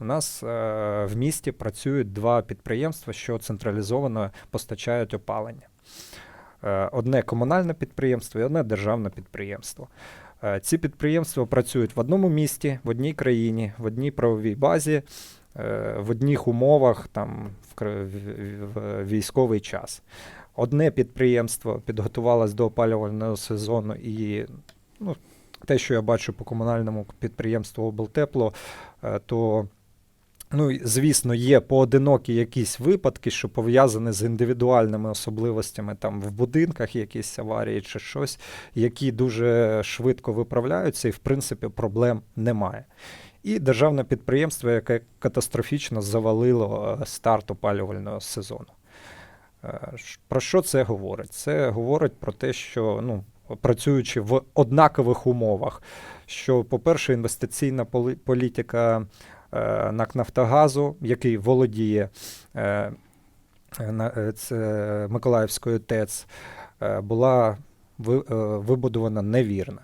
У нас е, в місті працюють два підприємства, що централізовано постачають опалення. Е, Одне комунальне підприємство і одне державне підприємство. Е, Ці підприємства працюють в одному місті, в одній країні, в одній правовій базі, в одних умовах там, в військовий час. Одне підприємство підготувалось до опалювального сезону і ну, те, що я бачу по комунальному підприємству облтепло, то Ну, звісно, є поодинокі якісь випадки, що пов'язані з індивідуальними особливостями там в будинках, якісь аварії чи щось, які дуже швидко виправляються, і в принципі проблем немає. І державне підприємство, яке катастрофічно завалило е, старт опалювального сезону. Е, Про що це говорить? Це говорить про те, що ну, працюючи в однакових умовах, що, по-перше, інвестиційна політика НАК Нафтогазу, який володіє е, е, е, Миколаївською ТЕЦ, е, була е, вибудована невірно.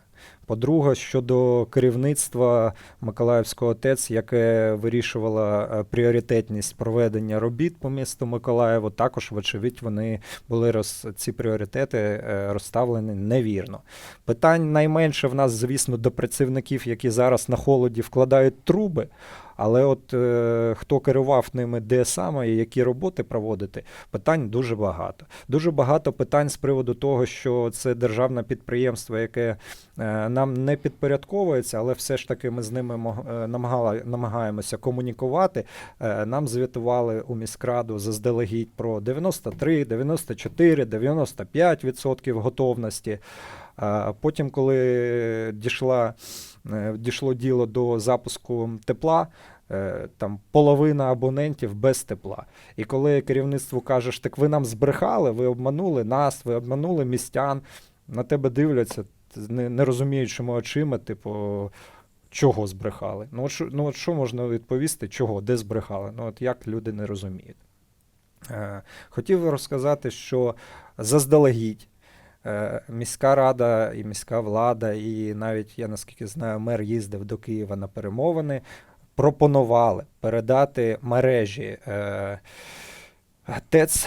По-друге, щодо керівництва Миколаївського ТЕЦ, яке вирішувало е, пріоритетність проведення робіт по місту Миколаєву, також, вочевидь, вони були роз, ці пріоритети е, розставлені невірно. Питань найменше в нас, звісно, до працівників, які зараз на холоді вкладають труби. Але от е, хто керував ними, де саме і які роботи проводити, питань дуже багато. Дуже багато питань з приводу того, що це державне підприємство, яке е, нам не підпорядковується, але все ж таки ми з ними е, намагала- намагаємося комунікувати. Е, нам звітували у міськраду заздалегідь про 93, 94, 95% готовності. А потім, коли дійшла, е, дійшло діло до запуску тепла, е, там половина абонентів без тепла. І коли керівництву кажеш, так ви нам збрехали, ви обманули нас, ви обманули містян, на тебе дивляться, не, не розуміючими очима, типу. Чого збрехали? Ну от, що, ну от що можна відповісти, чого, де збрехали? Ну от як люди не розуміють. Е, хотів розказати, що заздалегідь міська рада і міська влада, і навіть я наскільки знаю, мер їздив до Києва на перемовини, пропонували передати мережі е, ТЕЦ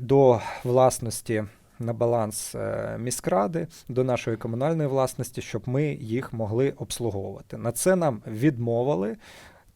до власності на баланс е, міськради, до нашої комунальної власності, щоб ми їх могли обслуговувати. На це нам відмовили.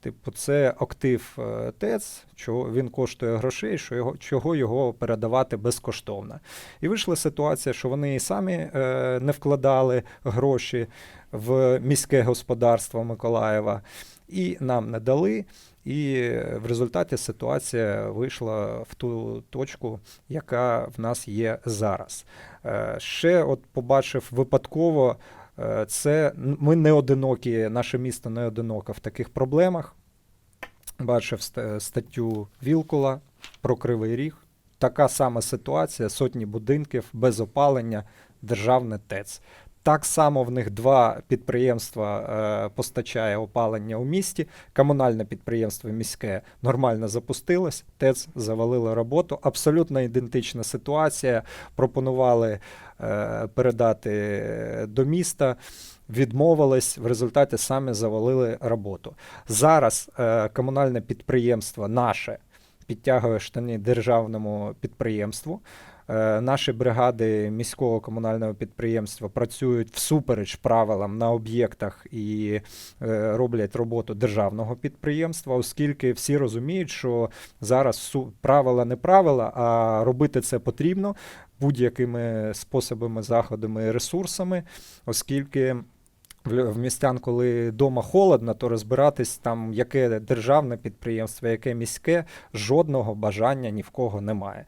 Типу, це актив е, ТЕЦ, чого він коштує грошей, що його, чого його передавати безкоштовно. І вийшла ситуація, що вони і самі е, не вкладали гроші в міське господарство Миколаєва, і нам не дали. І е, в результаті ситуація вийшла в ту точку, яка в нас є зараз. Е, Ще от побачив випадково. Е, Це ми не одинокі, наше місто не одиноке в таких проблемах. Бачив статтю Вілкула про Кривий Ріг. Така сама ситуація: сотні будинків без опалення, державне ТЕЦ. Так само в них два підприємства е, постачає опалення у місті. Комунальне підприємство міське нормально запустилось, ТЕЦ завалило роботу. Абсолютно ідентична ситуація. Пропонували е, передати до міста. Відмовились, в результаті самі завалили роботу. Зараз е, комунальне підприємство наше підтягує штани державному підприємству. Е, Наші бригади міського комунального підприємства працюють всупереч правилам на об'єктах і е, роблять роботу державного підприємства, оскільки всі розуміють, що зараз правила не правила, а робити це потрібно будь-якими способами, заходами і ресурсами, оскільки. В містян, коли вдома холодно, то розбиратись там, яке державне підприємство, яке міське, жодного бажання ні в кого немає.